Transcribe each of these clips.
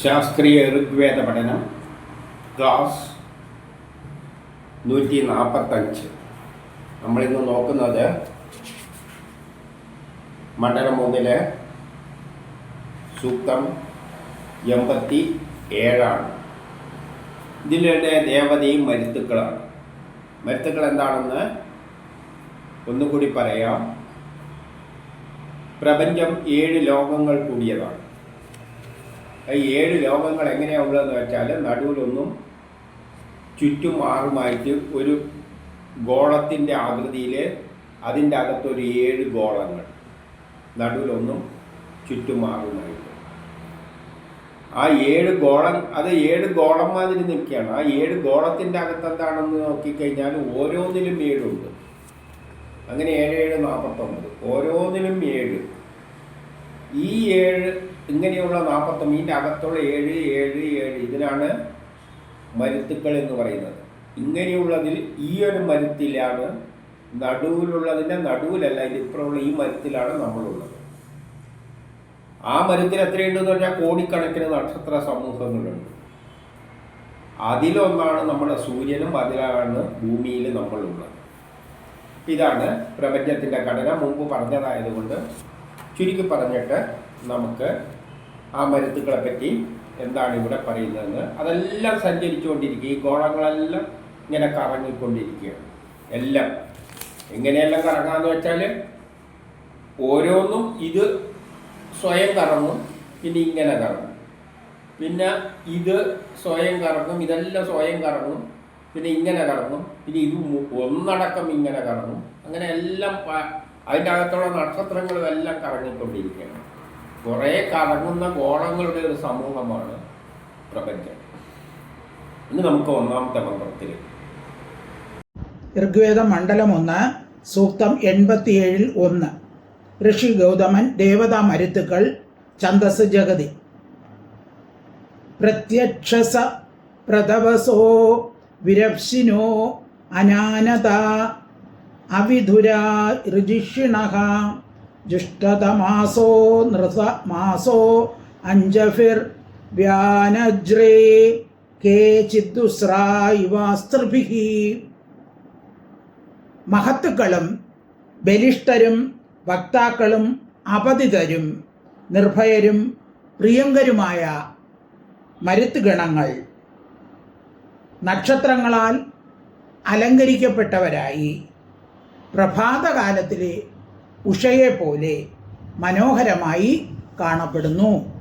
ശാസ്ത്രീയ ഋഗ്വേദ പഠനം ക്ലാസ് നൂറ്റി നാൽപ്പത്തഞ്ച് നമ്മളിന്ന് നോക്കുന്നത് മണ്ഡലം മൂന്നിലെ സൂക്തം എൺപത്തി ഏഴാണ് ഇതിലെ ദേവതയും മരുത്തുക്കളാണ്. മരുത്തുക്കൾ എന്താണെന്ന് ഒന്നുകൂടി പറയാം. പ്രപഞ്ചം ഏഴ് ലോകങ്ങൾ കൂടിയതാണ്. ഈ ഏഴ് ലോകങ്ങൾ എങ്ങനെയാണ് ഉള്ളതെന്ന് വെച്ചാൽ നടുവിലൊന്നും ചുറ്റും ആറുമായിട്ട് ഒരു ഗോളത്തിന്റെ ആകൃതിയിൽ അതിന്റെ അകത്തൊരു ഏഴ് ഗോളങ്ങൾ നടുവിലൊന്നും ചുറ്റും ആറുമായിട്ട്. ആ ഏഴ് ഗോളം അത് ഏഴ് ഗോളം മാതിരി നിൽക്കുകയാണ്. ആ ഏഴ് ഗോളത്തിന്റെ അകത്ത് എന്താണെന്ന് നോക്കിക്കഴിഞ്ഞാൽ ഓരോന്നിലും ഏഴുണ്ട്. അങ്ങനെ ഏഴ് ഏഴ് നാൽപ്പത്തൊമ്പത്. ഓരോന്നിലും ഏഴ്. ഈ ഏഴ് ഇങ്ങനെയുള്ള നാൽപ്പത്തി ഇതിന്റെ അകത്തുള്ള ഏഴ് ഏഴ് ഏഴ് ഇതിനാണ് മരുത്തുക്കൾ എന്ന് പറയുന്നത്. ഇങ്ങനെയുള്ളതിൽ ഈ ഒരു മരുത്തിലാണ് നടുവിലുള്ളതിന്റെ നടുവിലല്ല ഇത് ഇപ്പുറമുള്ള ഈ മരുത്തിലാണ് നമ്മളുള്ളത്. ആ മരുത്തിൽ എത്രയുണ്ടെന്ന് പറഞ്ഞാൽ കോടിക്കണക്കിന് നക്ഷത്ര സമൂഹങ്ങളുണ്ട്. അതിലൊന്നാണ് നമ്മുടെ സൂര്യനും അതിലാണ് ഭൂമിയിൽ നമ്മളുള്ളത്. ഇതാണ് പ്രപഞ്ചത്തിന്റെ ഘടന. മുമ്പ് പറഞ്ഞതായതുകൊണ്ട് ചുരുക്കി പറഞ്ഞിട്ട് നമുക്ക് ആ മരുത്തുക്കളെ പറ്റി എന്താണ് ഇവിടെ പറയുന്നതെന്ന് അതെല്ലാം സഞ്ചരിച്ചുകൊണ്ടിരിക്കുക. ഈ ഗോളങ്ങളെല്ലാം ഇങ്ങനെ കറങ്ങിക്കൊണ്ടിരിക്കുകയാണ്. എല്ലാം. എങ്ങനെയെല്ലാം കറങ്ങാന്ന് വെച്ചാൽ ഓരോന്നും ഇത് സ്വയം കറങ്ങും പിന്നെ ഇങ്ങനെ കറങ്ങും. പിന്നെ ഇത് സ്വയം കറങ്ങും ഇതെല്ലാം സ്വയം കറങ്ങും പിന്നെ ഇങ്ങനെ കറങ്ങും പിന്നെ ഇത് ഒന്നടക്കം ഇങ്ങനെ കറങ്ങും. അങ്ങനെ എല്ലാം അതിന്റെ അകത്തുള്ള നക്ഷത്രങ്ങളും എല്ലാം കറങ്ങിക്കൊണ്ടിരിക്കുകയാണ്. കുറേ കറങ്ങുന്ന ഗോളങ്ങളുടെ ഒരു സമൂഹമാണ് പ്രപഞ്ചം. ഇന്ന് നമുക്ക് ഒന്നാമത്തെ മന്ത്രത്തിൽ ഋഗ്വേദ മണ്ഡലം ഒന്ന് സൂക്തം എൺപത്തിയേഴിൽ ഒന്ന്. ഋഷി ഗൗതമൻ ദേവതാ മരുത്തുക്കൾ ഛന്ദസ് ജഗതി. പ്രത്യക്ഷസ പ്രതവസോ വിരപ്സിനോ അനാനത അവിധുര ഋജിഷിണ ജുഷ്ടതമാസോ നൃത മാസോ അഞ്ചഫിർ വ്യാനജ്രേ കേ ചിദ്ദുസ്രാ ഇവാസ്തൃഭിः മഹത്തുക്കളും ബലിഷ്ഠരും വക്താക്കളും അപതിതരും നിർഭയരും പ്രിയങ്കരുമായ മരുത്തുഗണങ്ങൾ നക്ഷത്രങ്ങളാൽ അലങ്കരിക്കപ്പെട്ടവരായി. പ്രഭാതകാലത്തിലെ ഉഷയെപ്പോലെ മനോഹരമായി കാണപ്പെടുന്നു.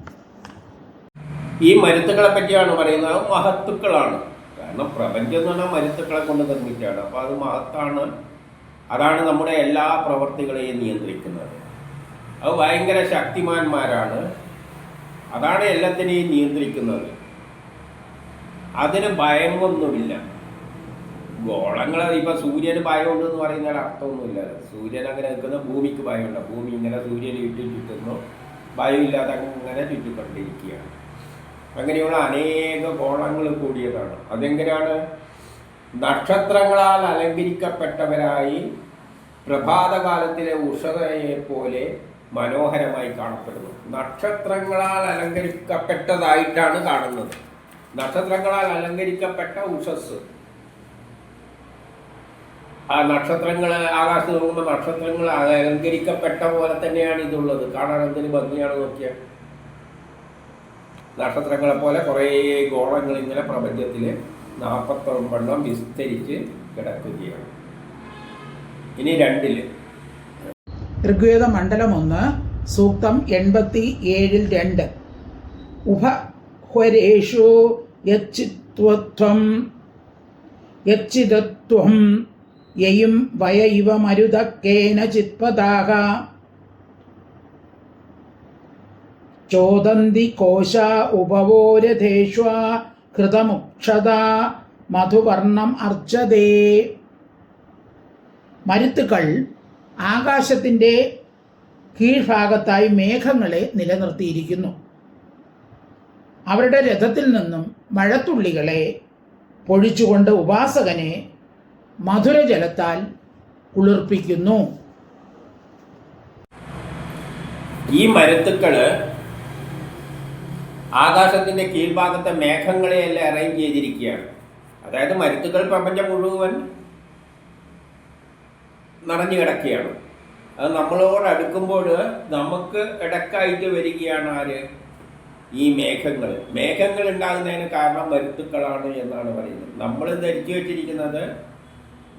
ഈ മരുത്തുക്കളെ പറ്റിയാണ് പറയുന്നത്. മഹത്തുക്കളാണ്. കാരണം പ്രപഞ്ചം എന്ന് പറഞ്ഞാൽ മരുത്തുക്കളെ കൊണ്ട് നിർമ്മിച്ചാണ് അപ്പോൾ അത് മഹത്താണ്. അതാണ് നമ്മുടെ എല്ലാ പ്രവർത്തികളെയും നിയന്ത്രിക്കുന്നത്. അത് ഭയങ്കര ശക്തിമാന്മാരാണ്. അതാണ് എല്ലാത്തിനെയും നിയന്ത്രിക്കുന്നത്. അതിന് ഭയമൊന്നുമില്ല. ഗോളങ്ങൾ ഇപ്പൊ സൂര്യന് ഭയമുണ്ട് എന്ന് പറയുന്നതിന് അർത്ഥമൊന്നുമില്ല. സൂര്യൻ അങ്ങനെ നിൽക്കുന്ന ഭൂമിക്ക് ഭയമുണ്ട്. ഭൂമി ഇങ്ങനെ സൂര്യന് ചുറ്റി ചുറ്റുന്നു. ഭയമില്ലാതെ അങ്ങനെ ചുറ്റിക്കൊണ്ടിരിക്കുകയാണ്. അങ്ങനെയുള്ള അനേക ഗോളങ്ങൾ കൂടിയതാണ്. അതെങ്ങനെയാണ്? നക്ഷത്രങ്ങളാൽ അലങ്കരിക്കപ്പെട്ടവരായി പ്രഭാതകാലത്തിലെ ഉഷതയെ പോലെ മനോഹരമായി കാണപ്പെടുന്നു. നക്ഷത്രങ്ങളാൽ അലങ്കരിക്കപ്പെട്ടതായിട്ടാണ് കാണുന്നത്. നക്ഷത്രങ്ങളാൽ അലങ്കരിക്കപ്പെട്ട ഉഷസ് ആ നക്ഷത്രങ്ങൾ ആകാശത്ത് നോക്കുമ്പോൾ നക്ഷത്രങ്ങൾ അലങ്കരിക്കപ്പെട്ട പോലെ തന്നെയാണ് ഇതുള്ളത്. കാണാൻ എന്തൊരു ഭംഗിയാണ് നോക്കിയാൽ നക്ഷത്രങ്ങളെ പോലെ കുറേ ഗോളങ്ങൾ ഇങ്ങനെ പ്രപഞ്ചത്തിൽ നാൽപ്പത്തൊമ്പണ്ണം വിസ്തരിച്ച് കിടക്കുകയാണ്. ഇനി രണ്ടിൽ. ഋഗ്വേദ മണ്ഡലം ഒന്ന് സൂക്തം എൺപത്തി ഏഴിൽ രണ്ട് ഉപഹ്വരേഷു യച്ചിത്വത്വം യച്ചിതത്വം യയും വയ ഇവ മരുതക്കേന ചിത്പതാക ചോദന്തി കോശ ഉപവോരഥേഷ്വ കൃതമുക്ഷത മധുവർണം അർച്ചതേ മരുത്തുക്കൾ ആകാശത്തിന്റെ കീഴ്ഭാഗത്തായി മേഘങ്ങളെ നിലനിർത്തിയിരിക്കുന്നു. അവരുടെ രഥത്തിൽ നിന്നും മഴത്തുള്ളികളെ പൊഴിച്ചുകൊണ്ട് ഉപാസകനെ മധുരജലത്താൽ കുളിർപ്പിക്കുന്നു. ഈ മരത്തുക്കൾ ആകാശത്തിന്റെ കീഴ്ഭാഗത്തെ മേഘങ്ങളെയെല്ലാം അറേഞ്ച് ചെയ്തിരിക്കുകയാണ്. അതായത് മരുത്തുകൾ പ്രപഞ്ചം മുഴുവൻ നിറഞ്ഞു കിടക്കുകയാണ്. അത് നമ്മളോട് അടുക്കുമ്പോൾ നമുക്ക് ഇടക്കായിട്ട് വരികയാണ് ആര്? ഈ മേഘങ്ങൾ മേഘങ്ങൾ ഉണ്ടാകുന്നതിന് കാരണം മരുത്തുക്കളാണ് എന്നാണ് പറയുന്നത്. നമ്മൾ ധരിച്ചു വെച്ചിരിക്കുന്നത്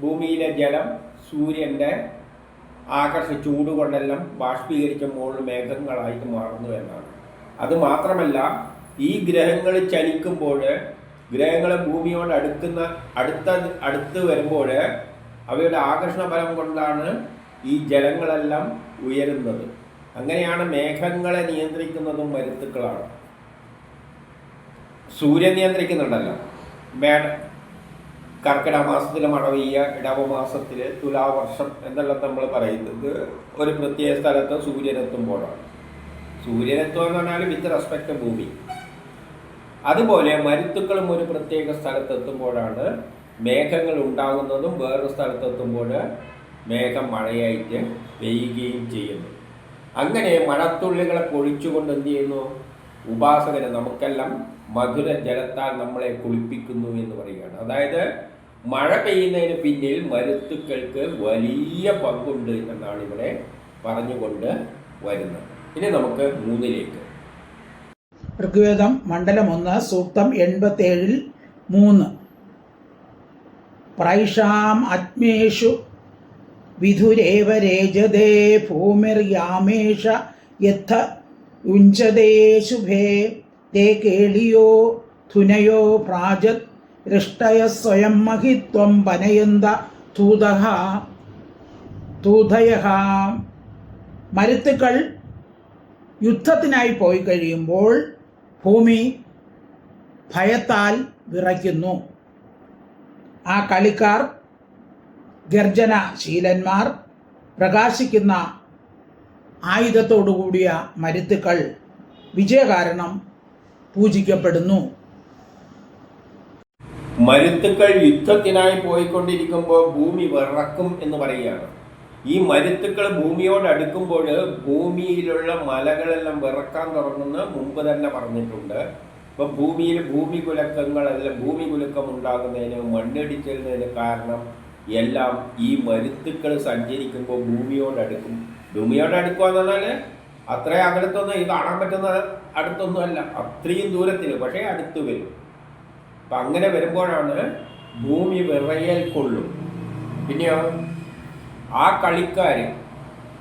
ഭൂമിയിലെ ജലം സൂര്യന്റെ ആകർഷ ചൂട് കൊണ്ടെല്ലാം ബാഷ്പീകരിച്ച മുകളിൽ മേഘങ്ങളായിട്ട് മാറുന്നു എന്നാണ്. അത് മാത്രമല്ല ഈ ഗ്രഹങ്ങൾ ചലിക്കുമ്പോൾ ഗ്രഹങ്ങൾ ഭൂമിയോട് അടുക്കുന്ന അടുത്ത അടുത്ത് വരുമ്പോൾ അവയുടെ ആകർഷണ ബലം കൊണ്ടാണ് ഈ ജലങ്ങളെല്ലാം ഉയരുന്നത്. അങ്ങനെയാണ് മേഘങ്ങളെ നിയന്ത്രിക്കുന്നതും മരുത്തുക്കളാണ് സൂര്യൻ നിയന്ത്രിക്കുന്നുണ്ടല്ലോ. കർക്കിടക മാസത്തിൽ മഴ പെയ്യുക ഇടവ മാസത്തിൽ തുലാവർഷം എന്നെല്ലാം നമ്മൾ പറയുന്നത് ഒരു പ്രത്യേക സ്ഥലത്ത് സൂര്യനെത്തുമ്പോഴാണ്. സൂര്യനെത്തുക എന്ന് പറഞ്ഞാൽ വിത്ത് റെസ്പെക്ട് ഭൂമി. അതുപോലെ മരുത്തുക്കളും ഒരു പ്രത്യേക സ്ഥലത്തെത്തുമ്പോഴാണ് മേഘങ്ങൾ ഉണ്ടാകുന്നതും വേറൊരു സ്ഥലത്തെത്തുമ്പോൾ മേഘം മഴയായിട്ട് പെയ്യുകയും ചെയ്യുന്നു. അങ്ങനെ മഴത്തുള്ളികളെ പൊഴിച്ചുകൊണ്ട് എന്ത് ചെയ്യുന്നു? ഉപാസകന് നമുക്കെല്ലാം മധുര ജലത്താൽ നമ്മളെ കുളിപ്പിക്കുന്നു എന്ന് പറയുകയാണ്. അതായത് മഴ പെയ്യുന്നതിന് പിന്നിൽ മരുത്തുക്കൾക്ക് വലിയ പങ്കുണ്ട് എന്നാണ് ഇവിടെ പറഞ്ഞുകൊണ്ട് വരുന്നത്. ഇനി നമുക്ക് മൂന്നിലേക്ക്. ഋഗ്വേദം മണ്ഡലം ഒന്ന് സൂക്തം എൺപത്തേഴിൽ മൂന്ന്. പ്രൈഷാം അത്മേഷു വിധുരേവ രേജതേ ഭൂമിർയാമേഷ യഥ യുഞ്ചതേ ശുഭേ തേ കേളിയോ ധുനയോ പ്രാജത് ഋഷ്ടയ സ്വയം മഹിത്വം പനയന്ത തൂതഹ തൂതയ മരുത്തുക്കൾ യുദ്ധത്തിനായി പോയി കഴിയുമ്പോൾ ഭൂമി ഭയത്താൽ വിറയ്ക്കുന്നു. ആ കളിക്കാർ ഗർജനശീലന്മാർ പ്രകാശിക്കുന്ന ആയുധത്തോടുകൂടിയ മരുത്തുക്കൾ വിജയകാരണം പൂജിക്കപ്പെടുന്നു. മരുത്തുക്കൾ യുദ്ധത്തിനായി പോയിക്കൊണ്ടിരിക്കുമ്പോൾ ഭൂമി വിറക്കും എന്ന് പറയുകയാണ്. ഈ മരുത്തുക്കൾ ഭൂമിയോട് അടുക്കുമ്പോൾ ഭൂമിയിലുള്ള മലകളെല്ലാം വിറക്കാൻ തുടങ്ങുന്ന മുമ്പ് തന്നെ പറഞ്ഞിട്ടുണ്ട്. ഇപ്പൊ ഭൂമിയിൽ ഭൂമി കുലക്കങ്ങളെല്ലാം ഭൂമി കുലുക്കം ഉണ്ടാകുന്നതിന് മണ്ണിടിച്ചതിന് കാരണം എല്ലാം ഈ മരുത്തുക്കൾ സഞ്ചരിക്കുമ്പോൾ ഭൂമിയോട് അടുക്കും. ഭൂമിയോട് അടുക്കുക എന്ന് പറഞ്ഞാൽ അത്ര അകലത്തൊന്നും ഈ കാണാൻ പറ്റുന്ന അടുത്തൊന്നും അല്ല. അത്രയും ദൂരത്തിൽ പക്ഷേ അടുത്ത് വരും. അപ്പം അങ്ങനെ വരുമ്പോഴാണ് ഭൂമി വിറയൽ കൊള്ളും. പിന്നെയോ? ആ കളിക്കാർ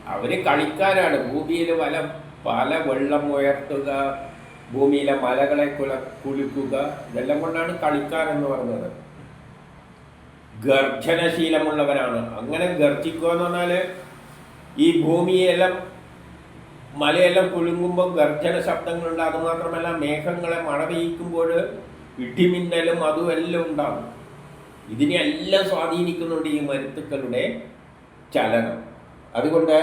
അവർ കളിക്കാരാണ്. ഭൂമിയിൽ പല പല വെള്ളം ഉയർത്തുക ഭൂമിയിലെ മലകളെ കുല കുളിക്കുക ഇതെല്ലാം കൊണ്ടാണ് കളിക്കാരെന്ന് പറഞ്ഞത്. ഗർജനശീലമുള്ളവരാണ്. അങ്ങനെ ഗർജിക്കുക എന്ന് പറഞ്ഞാൽ ഈ ഭൂമിയെല്ലാം മലയെല്ലാം കുലുങ്ങുമ്പോൾ ഗർജന ശബ്ദങ്ങൾ ഉണ്ടാകും മാത്രമല്ല മേഘങ്ങളെ മഴ പെയ്യിക്കുമ്പോൾ ഇടിമിന്നലും അതും എല്ലാം ഉണ്ടാകും. ഇതിനെല്ലാം സ്വാധീനിക്കുന്നുണ്ട് ഈ മരുത്തുക്കളുടെ ചലനം. അതുകൊണ്ട്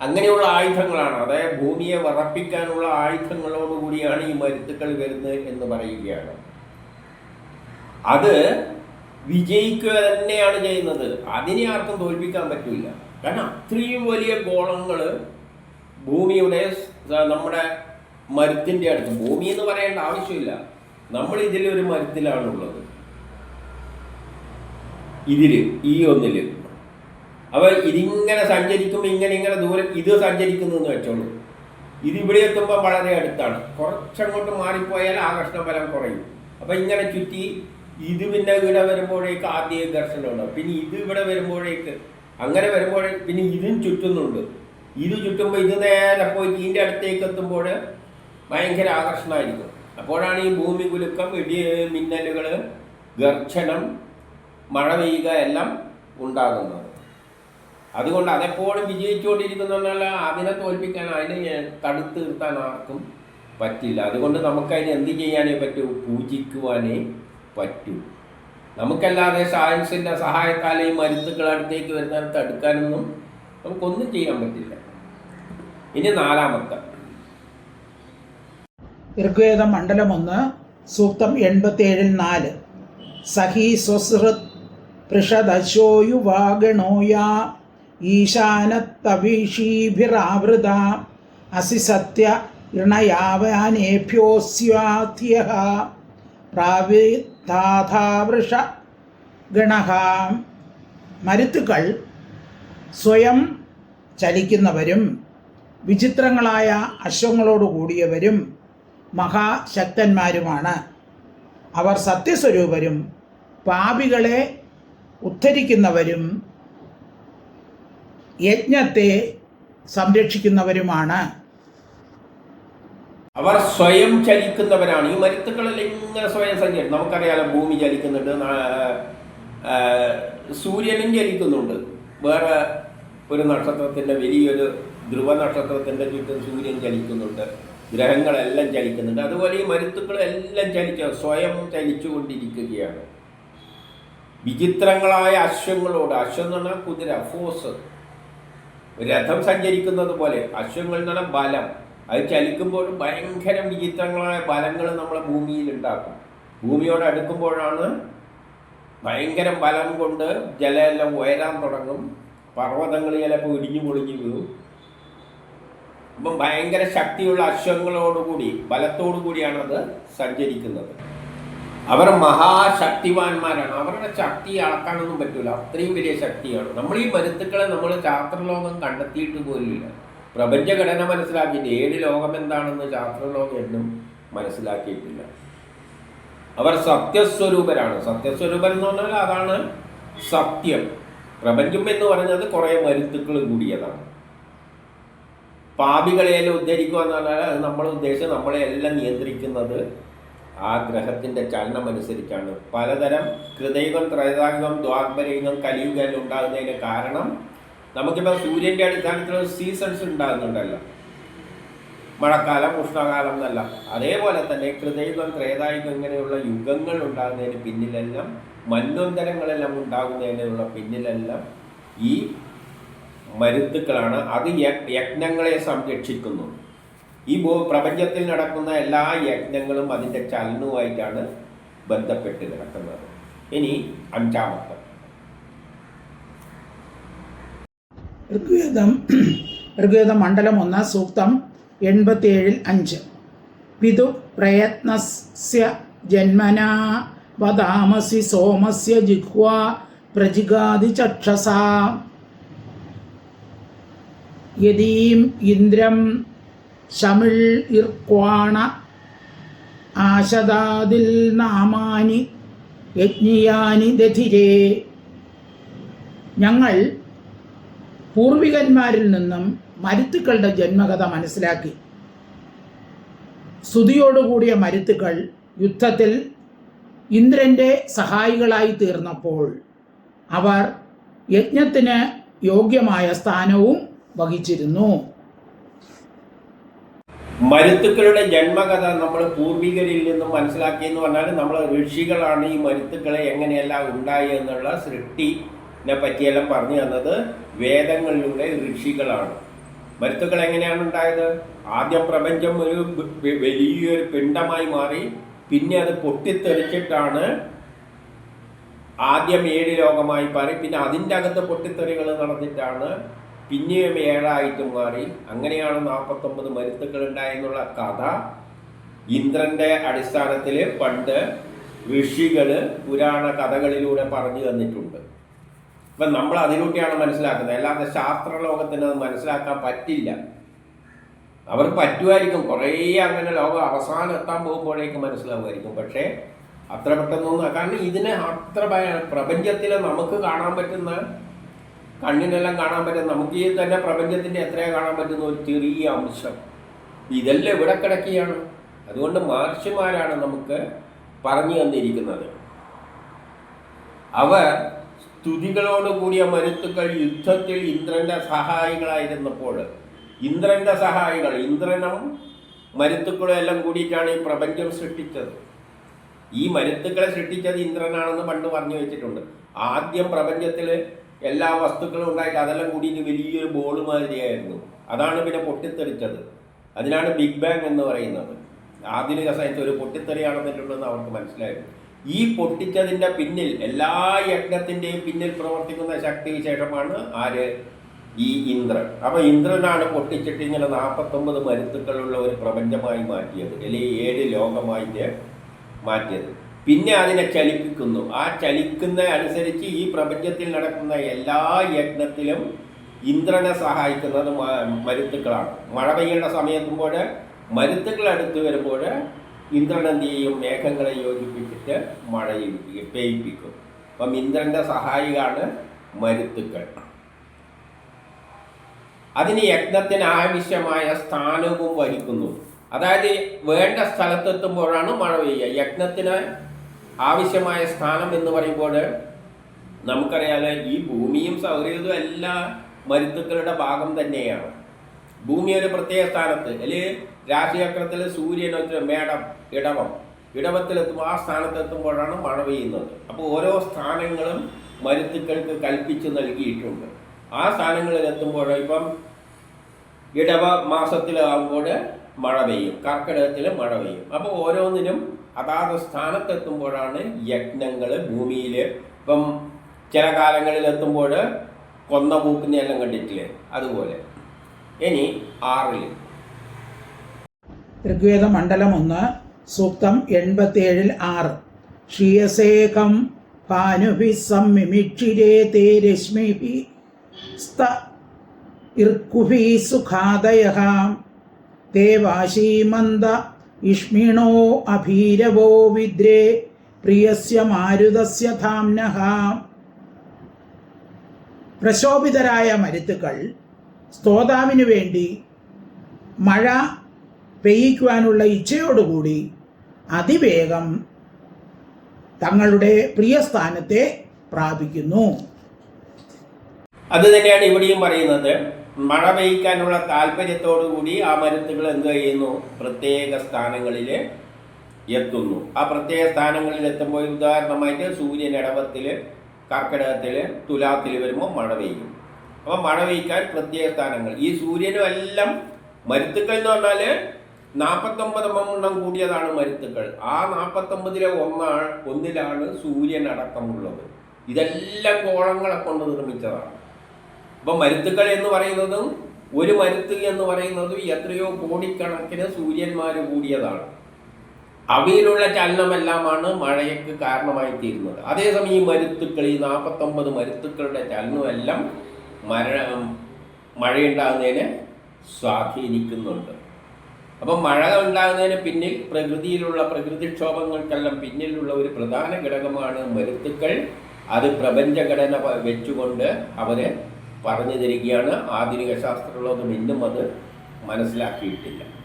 അങ്ങനെയുള്ള ആയുധങ്ങളാണ് അതായത് ഭൂമിയെ വറപ്പിക്കാനുള്ള ആയുധങ്ങളോടുകൂടിയാണ് ഈ മരുത്തുക്കൾ വരുന്നത് എന്ന് പറയുകയാണ്. അത് വിജയിക്കുക തന്നെയാണ് ചെയ്യുന്നത്. അതിനെ ആർക്കും തോൽപ്പിക്കാൻ പറ്റില്ല കാരണം അത്രയും വലിയ ഗോളങ്ങൾ ഭൂമിയുടെ നമ്മുടെ മരത്തിന്റെ അടുത്ത്. ഭൂമി എന്ന് പറയേണ്ട ആവശ്യമില്ല. നമ്മൾ ഇതിലൊരു മരുത്തിലാണുള്ളത്. ഇതിൽ ഈ ഒന്നിൽ. അവ ഇതിങ്ങനെ സഞ്ചരിക്കുമ്പോൾ ഇങ്ങനെ ഇങ്ങനെ ദൂരം ഇത് സഞ്ചരിക്കുന്നു എന്ന് വെച്ചോളൂ ഇതിവിടെ എത്തുമ്പോൾ വളരെ അടുത്താണ്. കുറച്ചങ്ങോട്ട് മാറിപ്പോയാൽ ആകർഷണ ഫലം കുറയും. അപ്പം ഇങ്ങനെ ചുറ്റി ഇത് പിന്നെ ഇവിടെ വരുമ്പോഴേക്ക് ആദ്യ ദർശനമുണ്ടാവും പിന്നെ ഇത് ഇവിടെ വരുമ്പോഴേക്ക് അങ്ങനെ വരുമ്പോൾ പിന്നെ ഇതും ചുറ്റുന്നുണ്ട്. ഇത് ചുറ്റുമ്പോൾ ഇത് നേരെ പോയി ഇതിന്റെ അടുത്തേക്ക് എത്തുമ്പോൾ ഭയങ്കര ആകർഷണമായിരിക്കും. അപ്പോഴാണ് ഈ ഭൂമി കുലുക്കം ഇടി മിന്നലുകൾ ഗർജനം മഴ പെയ്യുക എല്ലാം ഉണ്ടാകുന്നത്. അതുകൊണ്ട് അതെപ്പോഴും വിജയിച്ചുകൊണ്ടിരിക്കുന്നതല്ല അതിനെ തോൽപ്പിക്കാൻ അതിനെ തടുത്ത് നിർത്താൻ ആർക്കും പറ്റില്ല. അതുകൊണ്ട് നമുക്കതിന് എന്ത് ചെയ്യാനേ പറ്റൂ? പൂജിക്കുവാനേ പറ്റൂ. നമുക്കല്ലാതെ സയൻസിന്റെ സഹായത്താൽ ഈ മരുന്നുകൾ അടുത്തേക്ക് വരുന്നിടത്ത് തടുക്കാനൊന്നും നമുക്കൊന്നും ചെയ്യാൻ പറ്റില്ല. ഇനി നാലാമത്തെ. ഋഗ്വേദം മണ്ഡലം ഒന്ന് സൂക്തം എൺപത്തിയേഴിൽ നാല്. സഹി സ്വസൃത് പൃഷദശോയുവാഗണോയാ ഈശാനത്തവീഷീഭിരാവൃത അസി സത്യ ഇണയാവാനേഭ്യോസ്യാധ്യ പ്രാവിധാധാവൃഷ ഗണഹ. മരുത്തുക്കൾ സ്വയം ചലിക്കുന്നവരും വിചിത്രങ്ങളായ അശ്വങ്ങളോട് കൂടിയവരും മഹാശക്തന്മാരുമാണ്. അവർ സത്യസ്വരൂപരും പാപികളെ ഉദ്ധരിക്കുന്നവരും യജ്ഞത്തെ സംരക്ഷിക്കുന്നവരുമാണ്. അവർ സ്വയം ചലിക്കുന്നവരാണ്. ഈ മരുത്തുക്കളെല്ലാം ഇങ്ങനെ സ്വയം സഞ്ചരിക്കും. നമുക്കറിയാലോ ഭൂമി ചലിക്കുന്നുണ്ട് സൂര്യനും ചലിക്കുന്നുണ്ട്. വേറെ ഒരു നക്ഷത്രത്തിന്റെ വലിയൊരു ധ്രുവ നക്ഷത്രത്തിന്റെ ചുറ്റും സൂര്യൻ ചലിക്കുന്നുണ്ട്. ഗ്രഹങ്ങളെല്ലാം ചലിക്കുന്നുണ്ട്. അതുപോലെ ഈ മരുത്തുക്കളെല്ലാം ചലിച്ച സ്വയം ചലിച്ചുകൊണ്ടിരിക്കുകയാണ്. വിചിത്രങ്ങളായ അശ്വങ്ങളോട് അശ്വം എന്ന് പറഞ്ഞാൽ കുതിര ഫോഴ്സ്. രഥം സഞ്ചരിക്കുന്നത് പോലെ അശ്വങ്ങൾ എന്ന് പറഞ്ഞാൽ ബലം. അത് ചലിക്കുമ്പോൾ ഭയങ്കര വിചിത്രങ്ങളായ ബലങ്ങൾ നമ്മളെ ഭൂമിയിൽ ഉണ്ടാക്കും. ഭൂമിയോട് അടുക്കുമ്പോഴാണ് ഭയങ്കര ബലം കൊണ്ട് ജലമെല്ലാം ഉയരാൻ തുടങ്ങും. പർവതങ്ങൾ ചിലപ്പോൾ ഇടിഞ്ഞു പൊളിഞ്ഞു വീഴും. അപ്പം ഭയങ്കര ശക്തിയുള്ള അശ്വങ്ങളോടുകൂടി ബലത്തോടു അത് സഞ്ചരിക്കുന്നത്. അവർ മഹാശക്തിവാന്മാരാണ്. അവരുടെ ശക്തി അളക്കാനൊന്നും പറ്റില്ല അത്രയും വലിയ ശക്തിയാണ്. നമ്മൾ ഈ മരുത്തുക്കളെ നമ്മൾ ശാസ്ത്രലോകം കണ്ടെത്തിയിട്ട് പോലില്ല പ്രപഞ്ചഘടന മനസ്സിലാക്കിയിട്ട് ഏഴ് ലോകം എന്താണെന്ന് ശാസ്ത്രലോകം എന്നും മനസ്സിലാക്കിയിട്ടില്ല. അവർ സത്യസ്വരൂപരാണ്. സത്യസ്വരൂപൻ എന്ന് പറഞ്ഞാൽ അതാണ് സത്യം. പ്രപഞ്ചം എന്ന് പറഞ്ഞത് കുറേ മരുത്തുക്കൾ കൂടിയതാണ്. പാപികളെയെല്ലാം ഉദ്ധരിക്കുക എന്ന് പറഞ്ഞാൽ അത് നമ്മൾ ഉദ്ദേശിച്ച് നമ്മളെ എല്ലാം നിയന്ത്രിക്കുന്നത് ആ ഗ്രഹത്തിന്റെ ചലനം അനുസരിച്ചാണ് പലതരം കൃതയുഗം ത്രൈതായുഗം ദ്വാപരയുഗം കലിയുഗം ഉണ്ടാകുന്നതിന് കാരണം നമുക്കിപ്പോൾ സൂര്യന്റെ അടിസ്ഥാനത്തിൽ സീസൺസ് ഉണ്ടാകുന്നുണ്ടല്ലോ. മഴക്കാലം ഉഷ്ണകാലം എന്നല്ല. അതേപോലെ തന്നെ കൃതയുഗം ത്രേതായുഗം ഇങ്ങനെയുള്ള യുഗങ്ങൾ ഉണ്ടാകുന്നതിന് പിന്നിലെല്ലാം മന്വന്തരങ്ങളെല്ലാം ഉണ്ടാകുന്നതിനുള്ള പിന്നിലെല്ലാം ഈ മരുത്തുക്കളാണ് അത് യജ്ഞങ്ങളെ സംരക്ഷിക്കുന്നു. ഈ ഭൂ പ്രപഞ്ചത്തിൽ നടക്കുന്ന എല്ലാ യജ്ഞങ്ങളും അതിന്റെ ചലനവുമായിട്ടാണ് ബന്ധപ്പെട്ട് കിടക്കുന്നത്. ഇനി അഞ്ചാമത്തെ ഋഗ്വേദം ഋഗ്വേദ മണ്ഡലം ഒന്ന് സൂക്തം എൺപത്തിയേഴിൽ അഞ്ച്. പിതു പ്രയത്നസ്യ ജന്മനാ വദാമസി സോമസ്യ ജിഹ്വ പ്രജിഗാദി ചക്ഷസ. യദീം ഇന്ദ്രം ശമിൾ ഇർക്വാണ ആശദാദിൽ നാമാനി യജ്ഞിയാനി ദധിരേ. ഞങ്ങൾ പൂർവികന്മാരിൽ നിന്നും മരുത്തുക്കളുടെ ജന്മകഥ മനസ്സിലാക്കി. സ്തുതിയോടുകൂടിയ മരുത്തുക്കൾ യുദ്ധത്തിൽ ഇന്ദ്രന്റെ സഹായികളായി തീർന്നപ്പോൾ അവർ യജ്ഞത്തിന് യോഗ്യമായ സ്ഥാനവും വഹിച്ചിരുന്നു. മരുത്തുക്കളുടെ ജന്മകഥ നമ്മൾ പൂർവികരിൽ നിന്നും മനസ്സിലാക്കിയെന്ന് പറഞ്ഞാൽ നമ്മൾ ഋഷികളാണ് ഈ മരുത്തുക്കളെ എങ്ങനെയെല്ലാം ഉണ്ടായി എന്നുള്ള സൃഷ്ടിനെ പറ്റിയെല്ലാം പറഞ്ഞു തന്നത് വേദങ്ങളിലൂടെ ഋഷികളാണ്. മരുത്തുക്കൾ എങ്ങനെയാണ് ഉണ്ടായത്? ആദ്യം പ്രപഞ്ചം ഒരു വലിയൊരു പിണ്ടമായി മാറി പിന്നെ അത് പൊട്ടിത്തെറിച്ചിട്ടാണ് ആദ്യം ഏഴ് ലോകമായി മാറി പിന്നെ അതിന്റെ അകത്ത് പൊട്ടിത്തെറികൾ നടന്നിട്ടാണ് പിന്നെയും ഏഴായിട്ട് മാറി. അങ്ങനെയാണ് നാൽപ്പത്തൊമ്പത് മരുത്തുക്കൾ ഉണ്ടായെന്നുള്ള കഥ. ഇന്ദ്രന്റെ അടിസ്ഥാനത്തിൽ പണ്ട് ഋഷികൾ പുരാണ കഥകളിലൂടെ പറഞ്ഞു തന്നിട്ടുണ്ട്. അപ്പം നമ്മൾ അതിലൂടെയാണ് മനസ്സിലാക്കുന്നത്. അല്ലാതെ ശാസ്ത്രലോകത്തിന് അത് മനസ്സിലാക്കാൻ പറ്റില്ല. അവർ പറ്റുമായിരിക്കും. കുറേ അങ്ങനെ ലോകം അവസാനം എത്താൻ പോകുമ്പോഴേക്കും മനസ്സിലാവുമായിരിക്കും. പക്ഷേ അത്ര പെട്ടെന്നൊന്നും കാരണം ഇതിനെ അത്ര പ്രപഞ്ചത്തിൽ നമുക്ക് കാണാൻ പറ്റുന്ന കണ്ണിനെല്ലാം കാണാൻ പറ്റുന്ന നമുക്ക് ഈ തന്നെ പ്രപഞ്ചത്തിന്റെ എത്രയാണ് കാണാൻ പറ്റുന്ന ഒരു ചെറിയ അംശം. ഇതെല്ലാം ഇവിടെ കിടക്കുകയാണ്. അതുകൊണ്ട് മഹർഷിമാരാണ് നമുക്ക് പറഞ്ഞു തന്നിരിക്കുന്നത്. അവർ സ്തുതികളോട് കൂടിയ മരുത്തുക്കൾ യുദ്ധത്തിൽ ഇന്ദ്രന്റെ സഹായികളായിരുന്നപ്പോൾ. ഇന്ദ്രന്റെ സഹായികൾ ഇന്ദ്രനും മരുത്തുക്കളും എല്ലാം കൂടിയിട്ടാണ് ഈ പ്രപഞ്ചം സൃഷ്ടിച്ചത്. ഈ മരുത്തുക്കളെ സൃഷ്ടിച്ചത് ഇന്ദ്രനാണെന്ന് പണ്ട് പറഞ്ഞു വെച്ചിട്ടുണ്ട്. ആദ്യം പ്രപഞ്ചത്തിൽ എല്ലാ വസ്തുക്കളും ഉണ്ടായിട്ട് അതെല്ലാം കൂടിയിട്ട് വലിയൊരു ബോൾ മാതിരിയായിരുന്നു. അതാണ് പിന്നെ പൊട്ടിത്തെറിച്ചത്. അതിനാണ് ബിഗ് ബാങ് എന്ന് പറയുന്നത്. ആധുനിക സയൻസ് ഒരു പൊട്ടിത്തെറിയാണെന്നുണ്ടെന്ന് അവർക്ക് മനസ്സിലായിരുന്നു. ഈ പൊട്ടിച്ചതിന്റെ പിന്നിൽ എല്ലാ യജ്ഞത്തിന്റെയും പിന്നിൽ പ്രവർത്തിക്കുന്ന ശക്തി വിശേഷമാണ് ആര്? ഈ ഇന്ദ്രൻ. അപ്പൊ ഇന്ദ്രനാണ് പൊട്ടിച്ചിട്ട് ഇങ്ങനെ നാൽപ്പത്തൊമ്പത് മരുത്തുക്കളുള്ള ഒരു പ്രപഞ്ചമായി മാറ്റിയത്. അല്ലെങ്കിൽ ഏഴ് ലോകമായിട്ട് മാറ്റിയത്. പിന്നെ അതിനെ ചലിപ്പിക്കുന്നു. ആ ചലിക്കുന്ന അനുസരിച്ച് ഈ പ്രപഞ്ചത്തിൽ നടക്കുന്ന എല്ലാ യജ്ഞത്തിലും ഇന്ദ്രനെ സഹായിക്കുന്നത് മരുത്തുക്കളാണ്. മഴ പെയ്യേണ്ട സമയത്തുമ്പോൾ മരുത്തുക്കൾ അടുത്ത് വരുമ്പോൾ ഇന്ദ്രൻ മേഘങ്ങളെ യോജിപ്പിച്ചിട്ട് മഴയിൽ പെയ്യിപ്പിക്കും അപ്പം ഇന്ദ്രന്റെ സഹായിയാണ് മരുത്തുക്കൾ. അതിന് യജ്ഞത്തിന് ആവശ്യമായ സ്ഥാനവും വഹിക്കുന്നു. അതായത് വേണ്ട സ്ഥലത്തെത്തുമ്പോഴാണ് മഴ പെയ്യുക. യജ്ഞത്തിന് ആവശ്യമായ സ്ഥാനം എന്ന് പറയുമ്പോൾ നമുക്കറിയാലോ ഈ ഭൂമിയും സൗരയൂഥവും എല്ലാ മരുത്തുക്കളുടെ ഭാഗം തന്നെയാണ്. ഭൂമി ഒരു പ്രത്യേക സ്ഥാനത്ത്. അല്ലെങ്കിൽ രാശിചക്രത്തിൽ വെച്ച് മേടം ഇടവം. ഇടവത്തിലെത്തുമ്പോൾ ആ സ്ഥാനത്തെത്തുമ്പോഴാണ് മഴ പെയ്യുന്നത്. അപ്പോൾ ഓരോ സ്ഥാനങ്ങളും മരുത്തുക്കൾക്ക് കൽപ്പിച്ച് നൽകിയിട്ടുണ്ട്. ആ സ്ഥാനങ്ങളിൽ എത്തുമ്പോൾ ഇപ്പം ഇടവ മാസത്തിലാകുമ്പോൾ മഴ പെയ്യും. കർക്കിടകത്തിൽ മഴ പെയ്യും. അപ്പോൾ ഓരോന്നിനും അതാത് സ്ഥാനത്തെത്തുമ്പോഴാണ് യജ്ഞങ്ങൾ ഭൂമിയിൽ ഇപ്പം ചില കാലങ്ങളിൽ എത്തുമ്പോൾ കൊന്ന പൂക്കുന്നതെല്ലാം കണ്ടിട്ടില്ലേ? അതുപോലെ. ഇനി ആറിൽ ഋഗ്വേദ മണ്ഡലം ഒന്ന് സൂക്തം എൺപത്തിയേഴിൽ ആറ്. ക്ഷീയസേകം ഭാനുഭി സംമിമിക്ഷിരേ തേ രശ്മിഭി സ്ത ഇർക്കുഭി സുഖാദയ തേ വാശീമന്ത ഇഷ്മിണോ അഭീരവോ വിദ്രേ പ്രിയസ്യ മാരുതസ്യ ധാംന പ്രശോഭിതരായ മരുത്തുക്കൾ സ്തോതാവിനു വേണ്ടി മഴ പെയ്യിക്കുവാനുള്ള ഇച്ഛയോടുകൂടി അതിവേഗം തങ്ങളുടെ പ്രിയസ്ഥാനത്തെ പ്രാപിക്കുന്നു. അത് തന്നെയാണ് ഇവിടെയും പറയുന്നത്. മഴ പെയ്യ്ക്കാനുള്ള താല്പര്യത്തോടു കൂടി ആ മരുത്തുകൾ എന്ത് ചെയ്യുന്നു? പ്രത്യേക സ്ഥാനങ്ങളിൽ എത്തുന്നു. ആ പ്രത്യേക സ്ഥാനങ്ങളിൽ എത്തുമ്പോൾ ഉദാഹരണമായിട്ട് സൂര്യൻ ഇടവത്തിൽ കർക്കിടകത്തിൽ തുലാത്തിൽ വരുമ്പോൾ മഴ പെയ്യും. അപ്പോൾ മഴ പെയ്ക്കാൻ പ്രത്യേക സ്ഥാനങ്ങൾ. ഈ സൂര്യനും എല്ലാം മരുത്തുക്കൾ എന്ന് പറഞ്ഞാൽ നാൽപ്പത്തൊമ്പത് എണ്ണം കൂടിയതാണ് മരുത്തുക്കൾ ആ നാൽപ്പത്തൊമ്പതിലെ ഒന്നാണ് ഒന്നിലാണ് സൂര്യൻ അടക്കമുള്ളത്. ഇതെല്ലാം ഗോളങ്ങളെ കൊണ്ട് നിർമ്മിച്ചതാണ്. ഇപ്പൊ മരുത്തുക്കൾ എന്ന് പറയുന്നതും ഒരു മരുത്ത് എന്ന് പറയുന്നതും എത്രയോ കോടിക്കണക്കിന് സൂര്യന്മാർ കൂടിയതാണ്. അവയിലുള്ള ചലനമെല്ലാമാണ് മഴയ്ക്ക് കാരണമായി തീരുന്നത്. അതേസമയം ഈ മരുത്തുക്കൾ ഈ നാൽപ്പത്തൊമ്പത് മരുത്തുക്കളുടെ ചലനമെല്ലാം മര മഴയുണ്ടാകുന്നതിനെ സ്വാധീനിക്കുന്നുണ്ട്. അപ്പം മഴ ഉണ്ടാകുന്നതിന് പിന്നിൽ പ്രകൃതിയിലുള്ള പ്രകൃതിക്ഷോഭങ്ങൾക്കെല്ലാം പിന്നിലുള്ള ഒരു പ്രധാന ഘടകമാണ് മരുത്തുക്കൾ. അത് പ്രപഞ്ചഘടന വെച്ചുകൊണ്ട് അവരെ പറഞ്ഞു തരികയാണ്. ആധുനിക ശാസ്ത്രങ്ങളൊന്നും ഇന്നും അത് മനസ്സിലാക്കിയിട്ടില്ല.